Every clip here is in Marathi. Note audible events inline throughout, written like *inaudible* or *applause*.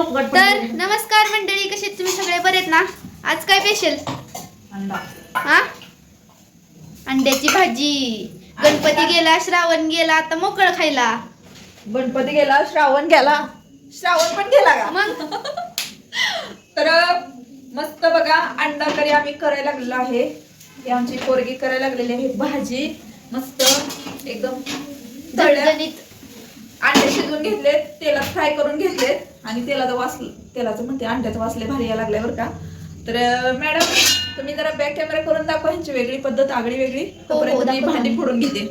नको तर नमस्कार मंडळी कसे आहेत तुम्ही सगळे? बरेत ना? आज काय स्पेशल अंडा. हा? अंड्याची भाजी. गणपती गेला श्रावण गेला आता मोकळ खायला. गणपती गेला श्रावण गेला. श्रावण पण गेला का? मग? *laughs* तर मस्त बघा अंडा करी आम्ही करायला लागलेलो आहे. ही आमची पोरगी करायला लागलेली आहे भाजी. मस्त एकदम अंडे शिजवून घेतलेत तेलात फ्राय करून घेतलेत. आणि तेलाचं वास तेलाचं म्हणते अंड्याचं वासले भारी यायला लागले बरं का. तर मॅडम तुम्ही जरा बॅक कॅमेरा करून दाखवा ह्यांची वेगळी पद्धत आगळी वेगळी. तोपर्यंत मी. भांडी फोडून घेते.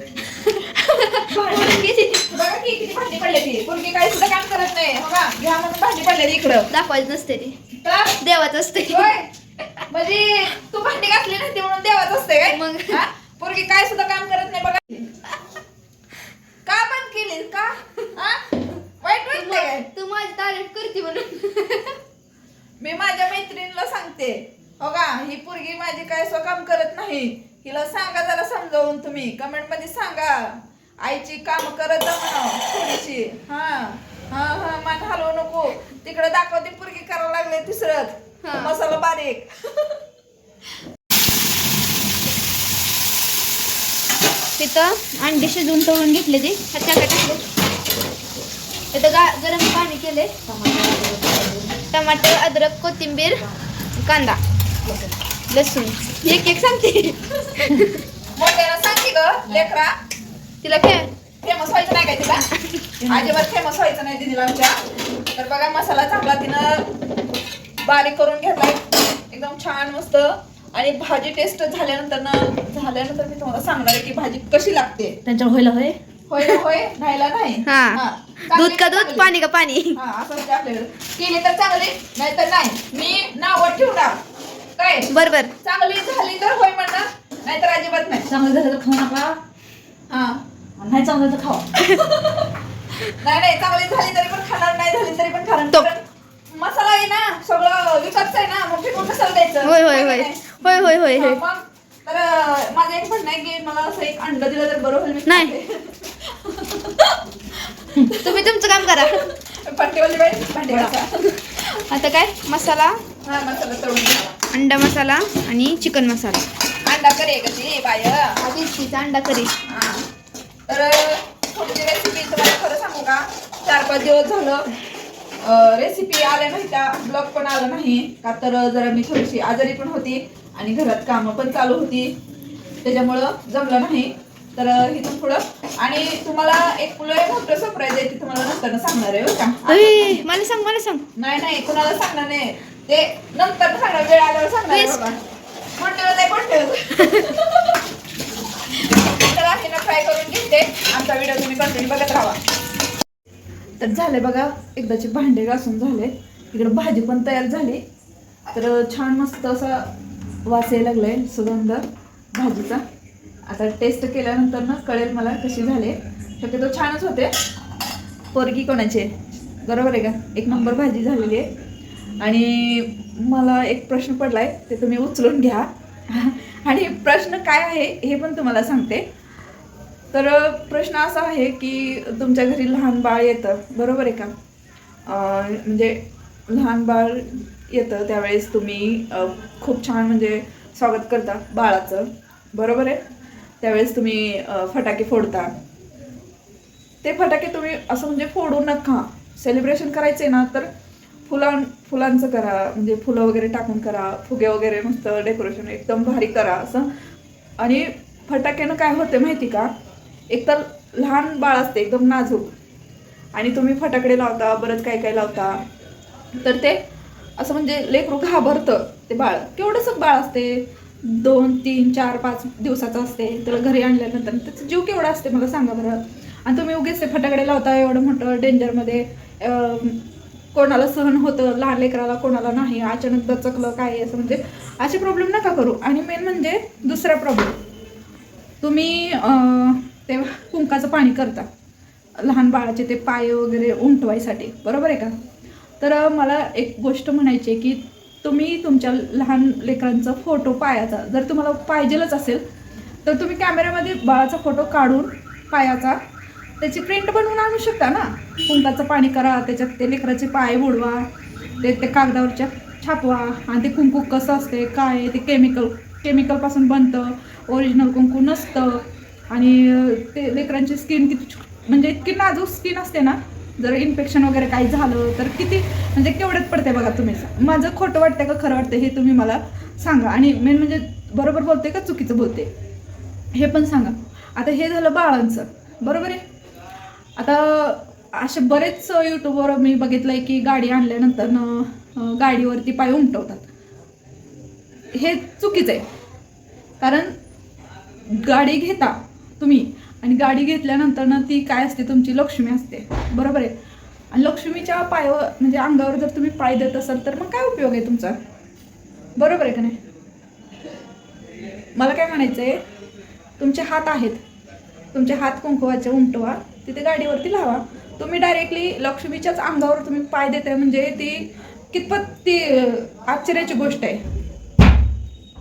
भांडी किती- बघा की किती भांडी पडले ती. पोरगी काही सुद्धा काम करत नाही. हो का? घ्या म्हणून भांडी पडले इकडं. दाखवायचं नसते ती. तर देवाच असते. होय. म्हणजे तू भांडी घातली नाही ती म्हणून देवाच असते काय? मग? हा? पोरगी काय सुद्धा काम करत नाही बघा. का बंद केली का? हा? वाईट माझी तारीफ करते म्हणून. मी माझ्या मैत्रिणीला सांगते हो का ही पोरगी माझी काय स्व काम करत नाही. हिला सांगा जरा समजावून तुम्ही. कमेंटमध्ये सांगा. आईची काम करत जा म्हणा थोडीशी. हा हा हा मान हलवू नको. तिकडे दाखवते पोरगी करायला लागले तिसरंच हा. मसाला बारीक. तिथं अंडे शिजवून तळून घेतले ते. ह्याच्या टाकले तिथं गा गरम पाणी केले टमाटर अद्रक कोथिंबीर कांदा लसूण. एक एक सांगते. मोठ्याला सांगते ग लेकरा. तिला काय फेमस व्हायचं नाही काय तिला? अजिबात फेमस व्हायचं नाही दिदीला आमच्या. तर बघा मसाला चांगला तिनं बारीक करून घेतलाय. एकदम छान मस्त. आणि भाजी टेस्ट झाल्यानंतर ना झाल्यानंतर मी तुम्हाला सांगणार आहे की भाजी कशी लागते. त्यांच्यावर व्हायला होय? होय ना होय? राहिला नाही. दूध का दूध. पाणी का पाणी? हा असं आपल्याकडे केली तर चांगली नाही तर नाही. मी नाव ठेवणार. काय? बर बर. चांगली झाली तर होय म्हणणार नाहीतर अजिबात नाही. चांगलं झालं तर खाऊ नका. हा. नाही चांगलं तर खावा. नाही नाही चांगली झाली तरी पण खाणार नाही झाली तरी पण खाणार. मसाला आहे ना सगळं विकतच आहे ना मग फेकून कशाला द्यायचं. होय होय है होय? होय होय होय. तर माझं एक म्हणणं आहे की मला असं एक अंड दिलं तर बरं होईल मी नाही. तुम्ही तुमचं काम करा. आता काय? मसाला? हा मसाला तळून घ्या. अंडा मसाला आणि चिकन मसाला. अंडा करे कशी बाय आधीच तिचा अंडा करी. हा. तर थोडीशी रेसिपी तुम्हाला खरं सांगू का? चार पाच दिवस झालं रेसिपी आल्या नाही त्या ब्लॉग पण आला नाही. का तर जरा मी थोडीशी आजारी पण होती आणि घरात कामं पण चालू होती. त्याच्यामुळं जमलं नाही. तर इथून पुढं. आणि तुम्हाला एक लय मोठं सरप्राईज आहे ते तुम्हाला नंतर सांगणार आहे बरं का अय, मला सांग मला सांग. नाही नाही कुणाला सांगणार नाही. ते नंतर सांगणार वेळ आल्यावर सांगणार आहे Please. बाबा म्हणते नाही म्हणते तर हे ना फ्राय करून घेते. आमचा व्हिडिओ तुम्ही कंटिन्यू बघत राहा. तर झाले बघा एकदाचे भांडे घासून झाले. इकडे भाजी पण तयार झाली. तर छान मस्त असा वास यायला लागलाय सुगंध भाजीचा. आता टेस्ट केल्यानंतर ना कळेल मला कशी झाले. शक्यतो छानच होते. पोरगी कोणाचे बरोबर आहे का? एक नंबर भाजी झालेली आहे. आणि मला एक प्रश्न पडला आहे ते तुम्ही उचलून घ्या. आणि प्रश्न काय आहे हे पण तुम्हाला सांगते. तर प्रश्न असा आहे की तुमच्या घरी लहान बाळ येतं बरोबर आहे का? म्हणजे लहान बाळ येतं त्यावेळेस तुम्ही खूप छान म्हणजे स्वागत करता बाळाचं बरोबर आहे? त्यावेळेस तुम्ही फटाके फोडता. ते फटाके तुम्ही असं म्हणजे फोडू नका. सेलिब्रेशन करायचे ना तर फुलां फुलांचं करा. म्हणजे फुलं वगैरे टाकून करा. फुगे वगैरे मस्त डेकोरेशन एकदम भारी करा असं. आणि फटाक्यानं काय होते माहिती का? एकतर लहान बाळ असते एकदम नाजूक. आणि तुम्ही फटाकडे लावता बरंच काय काय लावता. तर ते असं म्हणजे लेकरू घाबरतं ते बाळ. केवढंसं बाळ असते दोन तीन चार पाच दिवसाचं असते. त्याला घरी आणल्यानंतर त्याचं जीव केवढा असते मला सांगा बरं. आणि तुम्ही उगेच ते फटाकडे लावता एवढं मोठं डेंजरमध्ये कोणाला सहन होतं लहान लेकराला कोणाला नाही अचानक दचकलं काय असं म्हणजे असे प्रॉब्लेम नका करू. आणि मेन म्हणजे दुसरा प्रॉब्लेम तुम्ही ते कुंकाचं पाणी करता. लहान बाळाचे ते पाय वगैरे उमटवायसाठी बरोबर आहे का? तर मला एक गोष्ट म्हणायची आहे की तुम्ही तुमच्या लहान लेकरांचा फोटो पायाचा. जर तुम्हाला पाहिजेलच असेल तर तुम्ही कॅमेऱ्यामध्ये बाळाचा फोटो काढून पायाचा. त्याची प्रिंट बनवून आणू शकता ना. कुंकाचं पाणी करा त्याच्यात ते लेकराचे पाय बुडवा ते ते कागदावरच्या छापवा आणि ते कुंकू कसं असते काय आहे, ते केमिकल केमिकलपासून बनतं ओरिजिनल कुंकू नसतं. आणि ते लेकरांची स्किन किती म्हणजे इतकी नाजूक स्किन असते ना जर इन्फेक्शन वगैरे काही झालं तर किती म्हणजे केवढ्यात पडते बघा तुम्ही? माझं खोटं वाटतं का खरं वाटतं हे तुम्ही मला सांगा. आणि मेन म्हणजे बरोबर बोलते का चुकीचं बोलते हे पण सांगा. आता हे झालं बाळांचं. बरोबर आहे? आता असे बरेच यूट्यूबवर मी बघितलं आहे की गाडी आणल्यानंतर गाडीवरती पाय उमटवतात. हे चुकीचं आहे. कारण गाडी घेता तुम्ही. आणि गाडी घेतल्यानंतर ना ती काय असते तुमची लक्ष्मी असते. बरोबर आहे? आणि लक्ष्मीच्या पायावर म्हणजे अंगावर जर तुम्ही पाय देत असाल तर मग काय उपयोग आहे तुमचा? बरोबर आहे का नाही? मला काय म्हणायचं आहे तुमचे हात आहेत. तुमचे हात कुंकवाचे उमटवा तिथे गाडीवरती लावा. तुम्ही डायरेक्टली लक्ष्मीच्याच अंगावर तुम्ही पाय देताय म्हणजे ती कितपत ती आश्चर्याची गोष्ट आहे.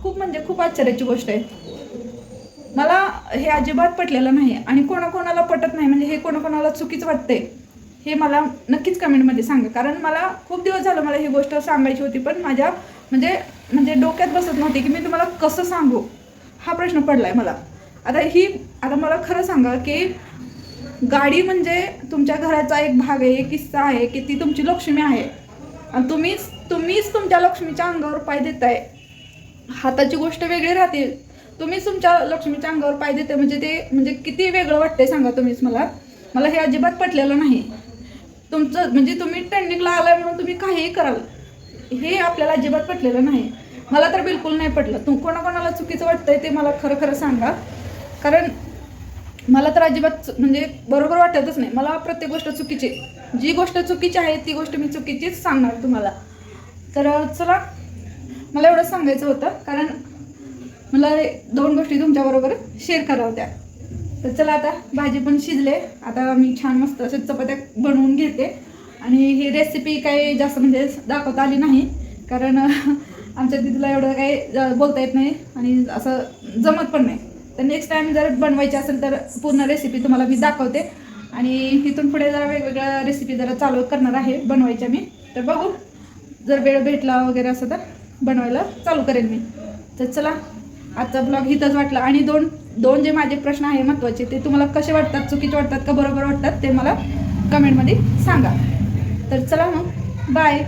खूप म्हणजे खूप आश्चर्याची गोष्ट आहे. मला हे अजिबात पटलेलं नाही आणि कोणाकोणाला पटत नाही म्हणजे हे कोणाकोणाला चुकीच वाटते हे मला नक्कीच कमेंटमध्ये सांगा. कारण मला खूप दिवस झालं मला ही गोष्ट सांगायची होती पण माझ्या म्हणजे म्हणजे डोक्यात बसत नव्हती की मी तुम्हाला कसं सांगू? हा प्रश्न पडला आहे मला. आता ही आता मला खरं सांगा की गाडी म्हणजे तुमच्या घराचा एक भाग आहे एक किस्सा आहे की ती तुमची लक्ष्मी आहे. आणि तुम्हीच तुम्हीच तुमच्या लक्ष्मीच्या अंगावर पाय देताय. हाताची गोष्ट वेगळी राहते. तुम्हीच तुमच्या लक्ष्मीच्या अंगावर पाय देते म्हणजे ते म्हणजे किती वेगळं वाटतंय सांगा तुम्हीच मला. मला हे अजिबात पटलेलं नाही. तुमचं म्हणजे तुम्ही ट्रेंडिंगला आलाय म्हणून तुम्ही काहीही कराल. हे आपल्याला अजिबात पटलेलं नाही. मला तर बिलकुल नाही पटलं. तू कोणाकोणाला चुकीचं वाटतंय ते मला खरं खरं सांगा. कारण मला तर अजिबात म्हणजे बरोबर वाटतच नाही. मला प्रत्येक गोष्ट चुकीची जी गोष्ट चुकीची आहे ती गोष्ट मी चुकीचीच सांगणार तुम्हाला. तर चला मला एवढंच सांगायचं होतं. कारण मला दोन गोष्टी तुमच्याबरोबर शेअर करा होत्या. तर चला आता भाजी पण शिजले. आता मी छान मस्त असे चपात्या बनवून घेते. आणि ही रेसिपी काही जास्त म्हणजे दाखवता आली नाही. कारण *laughs* आमच्या दिदीला एवढं काही बोलता येत नाही. आणि असं जमत पण नाही. तर नेक्स्ट टाईम जर बनवायची असेल तर पूर्ण रेसिपी तुम्हाला मी दाखवते. आणि इथून पुढे जरा वेगवेगळ्या रेसिपी जरा चालू करणार आहे बनवायच्या मी. तर बघू. जर वेळ भेटला वगैरे असं तर बनवायला चालू करेन मी. तर चला आजचा ब्लॉग इथंच वाटला. आणि दोन दोन जे माझे प्रश्न आहे महत्त्वाचे ते तुम्हाला कसे वाटतात चुकीचे वाटतात का बरोबर वाटतात ते मला कमेंटमध्ये सांगा. तर चला मग बाय